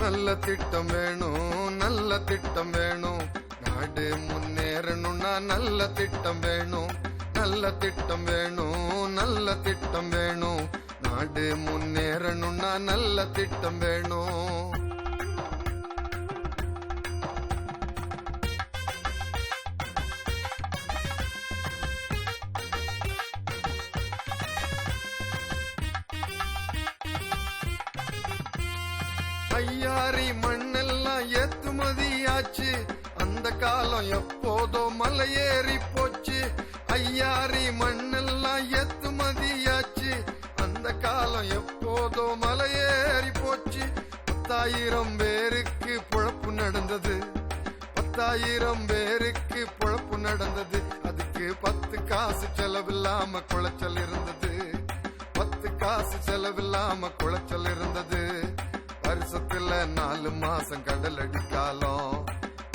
நல்ல திட்டம் வேணும் நல்ல திட்டம் வேணும். நாடு முன்னேறணும்னா நல்ல திட்டம் வேணும். நல்ல திட்டம் வேணும் நல்ல திட்டம் வேணும். நாடு முன்னேறணும்னா நல்ல திட்டம் வேணும். ஐயாரி மண்ணெல்லாம் ஏத்துமதியாச்சு. அந்த காலம் எப்போதோ மலையேறி போச்சு. ஐயாரி மண்ணெல்லாம் ஏத்துமதியாச்சு. அந்த காலம் எப்போதோ மலையேறி போச்சு. பத்தாயிரம் பேருக்கு பொழப்பு நடந்தது. பத்தாயிரம் பேருக்கு பொழப்பு நடந்தது. அதுக்கு பத்து காசு செலவில்லாம குளைச்சல் இருந்தது. பத்து காசு செலவில்லாம குளைச்சல் இருந்தது. வருஷத்துல நாலு மாசம் கடல் அடிக்காலம்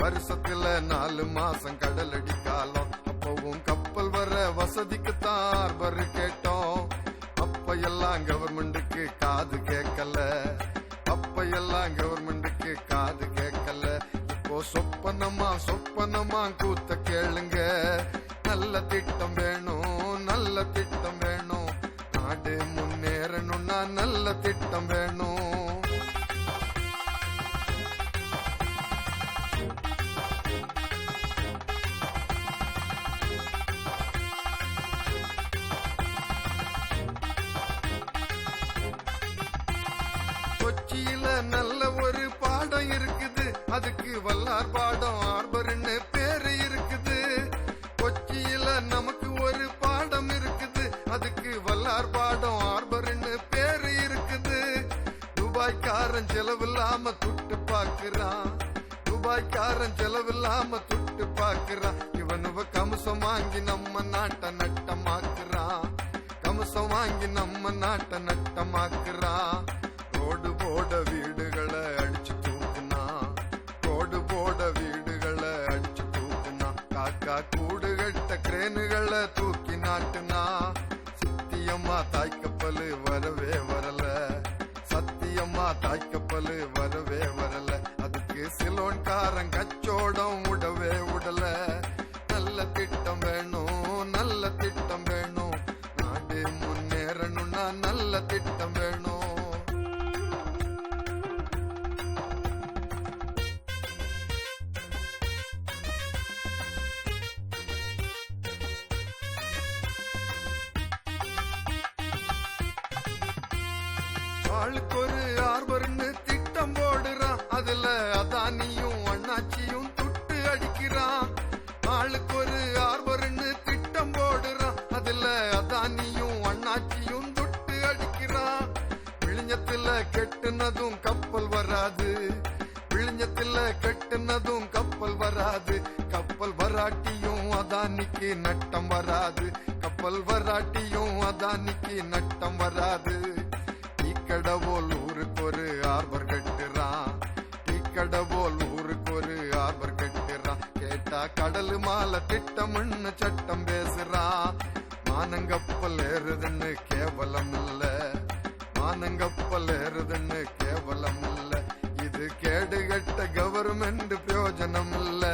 வருஷத்துல நாலு மாசம் கடல் அடிக்காலம் அப்பவும் கப்பல் வர வசதிக்கு தார்பர் கேட்டோம். அப்ப எல்லாம் கவர்மெண்ட்டுக்கு காது கேட்கல. அப்ப எல்லாம் கவர்மெண்ட்டுக்கு காது கேட்கல. இப்போ சொப்பனமா சொப்பனமா கூத்த கேளுங்க. நல்ல திட்டம் வேணும் நல்ல திட்டம் வேணும். நாடு முன்னேறணும்னா நல்ல திட்டம் வேணும். நல்ல ஒரு பாடம் இருக்குது. அதுக்கு வல்லார் பாடம் ஆர்பர்னு பேரு இருக்குது. கொச்சியில நமக்கு ஒரு பாடம் இருக்குது. அதுக்கு வல்லார் பாடம் ஆர்பர்னு பேரு இருக்குது. துபாய்க்காரன் செலவில்லாம துட்டு பாக்குறான். துபாய்க்காரன் செலவில்லாம துட்டு பாக்குறான். இவனுவ கமசம் வாங்கி நம்ம நாட்டை நட்டமாக்குறான். கமசம் வாங்கி நம்ம நாட்டை நட்டமாக்குறான். நாட்டுனா சத்தியம்மா தாய்க்கப்பலு வரவே வரல. சத்தியம்மா தாய்க்கப்பலு வரவே வரல. அதுக்கு சிலோன்காரன் கச்சோடம் உடவே ஆளுக்கு ஒரு ஆர்வர்னு திட்டம் போடுறான். அதுல அதானியும் அண்ணாச்சியும் துட்டு அடிக்கிறான். ஆளுக்கு ஒரு ஆர்வர்னு திட்டம் போடுறான். அதுல அதானியும் அண்ணாச்சியும் துட்டு அடிக்கிறான். விழிஞ்சத்துல கெட்டுனதும் கப்பல் வராது. விழிஞ்சத்துல கெட்டுனதும் கப்பல் வராது. கப்பல் வராட்டியும் அதானிக்கு நட்டம் வராது. கப்பல் வராட்டியும் அதானிக்கு நட்டம் வராது. இக்கடவோல் ஊருக்கு ஒரு ஆர்வர் கட்டுறான் இக்கடவோல் ஊருக்கு ஒரு ஆர்வர் கட்டுறான் கேட்டா கடல் மாலை திட்டம்னு சட்டம் பேசுறான் மானங்கப்பல் ஏறுதுன்னு கேவலம் இல்ல மானங்கப்பல் ஏறுதுன்னு கேவலம் இல்ல இது கேடு கட்ட கவர்மெண்ட் பிரயோஜனம் இல்ல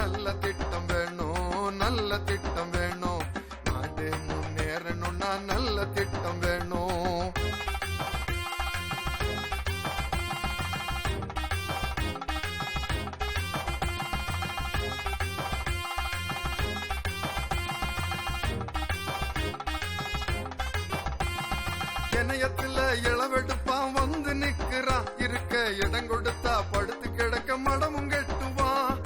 நல்ல திட்டம் வேணும் நல்ல திட்டம் இணையத்துல இளவெடுப்பான் வந்து நிக்கிறான். இருக்க இடம் கொடுத்தா படுத்து கிடக்க மடமும் கெட்டுவான்.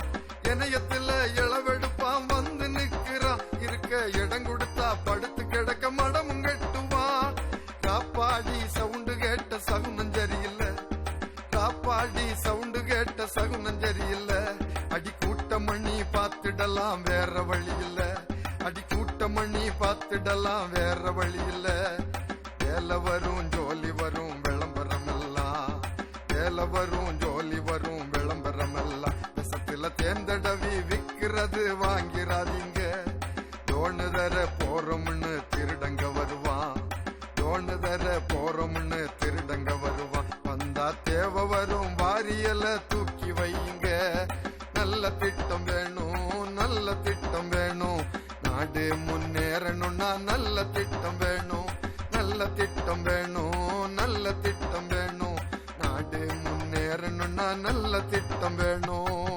இணையத்துல இளவெடுப்பான் வந்து நிக்கிறான். இருக்க இடம் கொடுத்தா படுத்து கிடக்க மடமும் கெட்டுவான். காப்பாடி சவுண்டு கேட்ட சகுனம் சரியில்ல. காப்பாடி சவுண்டு கேட்ட சகுனம் சரியில்ல. அடி கூட்டமணி பார்த்துடலாம் வேற வழி இல்ல. அடி கூட்டமணி பார்த்துடலாம் வேற வழி இல்லை. வேலை வரும் ஜோலி வரும் விளம்பரம் எல்லாம் வேலை வரும் ஜோலி வரும் விளம்பரம் எல்லாம் விஷத்துல தேர்ந்தடவி விற்கிறது வாங்கிறாதீங்க. தோணு தர போறோம்னு திருடங்க வருவான் தோணு தர போறோம்னு திருடங்க வருவான் வந்தா தேவை வரும் வாரியல தூக்கி வையுங்க. நல்ல திட்டம் வேணும் நல்ல திட்டம் வேணும். நாடு முன்னேறணும்னா நல்ல திட்டம் வேணும். நல்ல திட்டம் வேணும் நல்ல திட்டம் வேணும். நாடு முன்னேறணும்னா நல்ல திட்டம் வேணும்.